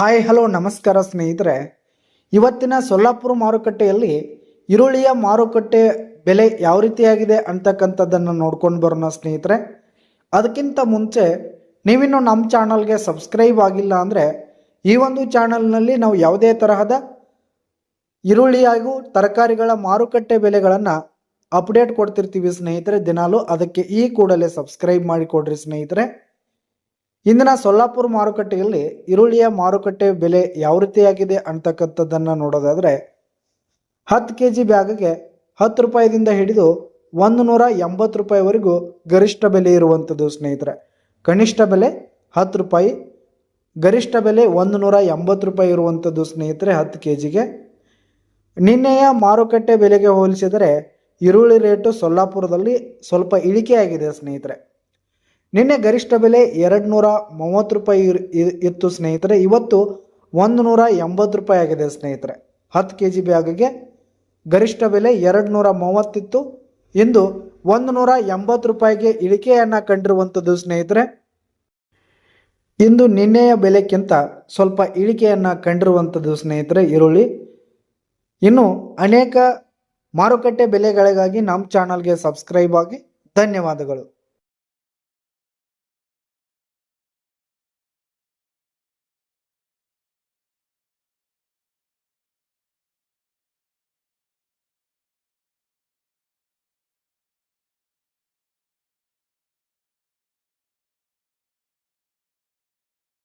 Hi hello ನಮಸ್ಕಾರ ಸ್ನೇಹಿತರೆ. ಇವತ್ತಿನ ಸೊಲ್ಲಾಪುರ ಮಾರುಕಟ್ಟೆಯಲ್ಲಿ ಈರುಳ್ಳಿಯ ಮಾರುಕಟ್ಟೆ ಬೆಲೆ ಯಾವ ರೀತಿಯಾಗಿದೆ ಅಂತಕ್ಕಂಥದ್ದನ್ನು ನೋಡ್ಕೊಂಡು ಬರೋಣ ಸ್ನೇಹಿತರೆ. ಅದಕ್ಕಿಂತ ಮುಂಚೆ ನೀವಿನ್ನು ನಮ್ಮ ಚಾನಲ್ಗೆ ಸಬ್ಸ್ಕ್ರೈಬ್ ಆಗಿಲ್ಲ ಅಂದರೆ ಈ ಒಂದು ಚಾನಲ್ನಲ್ಲಿ ನಾವು ಯಾವುದೇ ತರಹದ ಈರುಳ್ಳಿ ಹಾಗೂ ತರಕಾರಿಗಳ ಮಾರುಕಟ್ಟೆ ಬೆಲೆಗಳನ್ನು ಅಪ್ಡೇಟ್ ಕೊಡ್ತಿರ್ತೀವಿ ಸ್ನೇಹಿತರೆ. ದಿನಾಲು ಅದಕ್ಕೆ ಈ ಕೂಡಲೇ ಸಬ್ಸ್ಕ್ರೈಬ್ ಮಾಡಿಕೊಡ್ರಿ ಸ್ನೇಹಿತರೆ. ಇಂದಿನ ಸೊಲ್ಲಾಪುರ ಮಾರುಕಟ್ಟೆಯಲ್ಲಿ ಈರುಳ್ಳಿಯ ಮಾರುಕಟ್ಟೆ ಬೆಲೆ ಯಾವ ರೀತಿಯಾಗಿದೆ ಅಂತಕ್ಕಂಥದ್ದನ್ನು ನೋಡೋದಾದರೆ, ಹತ್ತು ಕೆ ಜಿ ಬ್ಯಾಗ್ಗೆ ಹತ್ತು ರೂಪಾಯಿದಿಂದ ಹಿಡಿದು ಒಂದು ನೂರ ಎಂಬತ್ತು ರೂಪಾಯಿವರೆಗೂ ಗರಿಷ್ಠ ಬೆಲೆ ಇರುವಂಥದ್ದು ಸ್ನೇಹಿತರೆ. ಕನಿಷ್ಠ ಬೆಲೆ ಹತ್ತು ರೂಪಾಯಿ, ಗರಿಷ್ಠ ಬೆಲೆ ಒಂದು ನೂರ ಎಂಬತ್ತು ರೂಪಾಯಿ ಇರುವಂಥದ್ದು ಸ್ನೇಹಿತರೆ ಹತ್ತು ಕೆ ಜಿಗೆ ನಿನ್ನೆಯ ಮಾರುಕಟ್ಟೆ ಬೆಲೆಗೆ ಹೋಲಿಸಿದರೆ ಈರುಳ್ಳಿ ರೇಟು ಸೊಲ್ಲಾಪುರದಲ್ಲಿ ಸ್ವಲ್ಪ ಇಳಿಕೆಯಾಗಿದೆ ಸ್ನೇಹಿತರೆ. ನಿನ್ನೆ ಗರಿಷ್ಠ ಬೆಲೆ ಎರಡು ನೂರ ಮೂವತ್ತು ರೂಪಾಯಿ ಇತ್ತು ಸ್ನೇಹಿತರೆ. ಇವತ್ತು ಒಂದು ನೂರ ಎಂಬತ್ತು ರೂಪಾಯಿ ಆಗಿದೆ ಸ್ನೇಹಿತರೆ. ಹತ್ತು ಕೆ ಜಿ ಬ್ಯಾಗಿಗೆ ಗರಿಷ್ಠ ಬೆಲೆ ಎರಡು ನೂರ ಮೂವತ್ತಿತ್ತು. ಇಂದು ಒಂದು ನೂರ ಎಂಬತ್ತು ರೂಪಾಯಿಗೆ ಇಳಿಕೆಯನ್ನು ಕಂಡಿರುವಂಥದ್ದು ಸ್ನೇಹಿತರೆ. ಇಂದು ನಿನ್ನೆಯ ಬೆಲೆಕ್ಕಿಂತ ಸ್ವಲ್ಪ ಇಳಿಕೆಯನ್ನು ಕಂಡಿರುವಂಥದ್ದು ಸ್ನೇಹಿತರೆ ಈರುಳ್ಳಿ. ಇನ್ನು ಅನೇಕ ಮಾರುಕಟ್ಟೆ ಬೆಲೆಗಳಿಗಾಗಿ ನಮ್ಮ ಚಾನಲ್ಗೆ ಸಬ್ಸ್ಕ್ರೈಬ್ ಆಗಿ ಧನ್ಯವಾದಗಳು.